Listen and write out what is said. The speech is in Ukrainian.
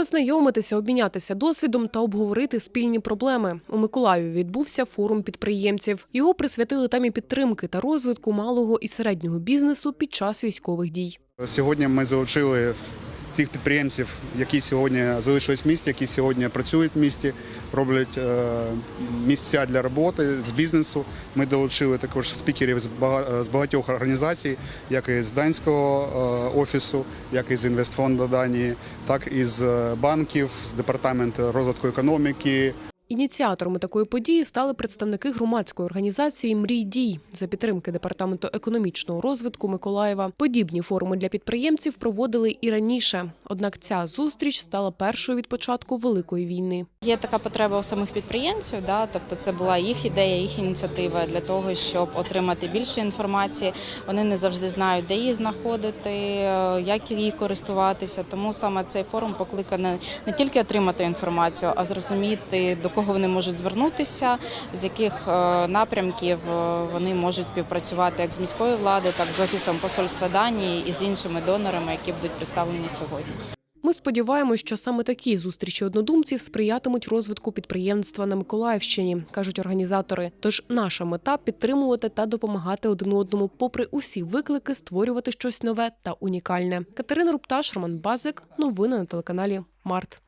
Познайомитися, обмінятися досвідом та обговорити спільні проблеми. У Миколаєві відбувся форум підприємців. Його присвятили темі підтримки та розвитку малого і середнього бізнесу під час військових дій. Сьогодні ми залучили тих підприємців, які сьогодні залишились в місті, які сьогодні працюють в місті, роблять е, місця для роботи з бізнесу. Ми долучили також спікерів з багатьох організацій, як і з данського е, офісу, як і з інвестфонду Данії, так і з е, банків, з департаменту розвитку економіки, Ініціаторами такої події стали представники громадської організації Мрій дій за підтримки департаменту економічного розвитку Миколаєва. Подібні форуми для підприємців проводили і раніше. Однак ця зустріч стала першою від початку великої війни. Є така потреба у самих підприємців, да, тобто це була їх ідея, їх ініціатива для того, щоб отримати більше інформації. Вони не завжди знають, де її знаходити, е, як її користуватися. Тому саме цей форум покликаний не тільки отримати інформацію, а зрозуміти до кого вони можуть звернутися, з яких е, напрямків е, вони можуть співпрацювати як з міською владою, так з офісом посольства Данії і з іншими донорами, які будуть представлені сьогодні. Ми сподіваємось, що саме такі зустрічі однодумців сприятимуть розвитку підприємства на Миколаївщині, кажуть організатори. Тож наша мета підтримувати та допомагати один одному, попри усі виклики, створювати щось нове та унікальне. Катерина Рупташ, Роман Базик. Новини на телеканалі Март.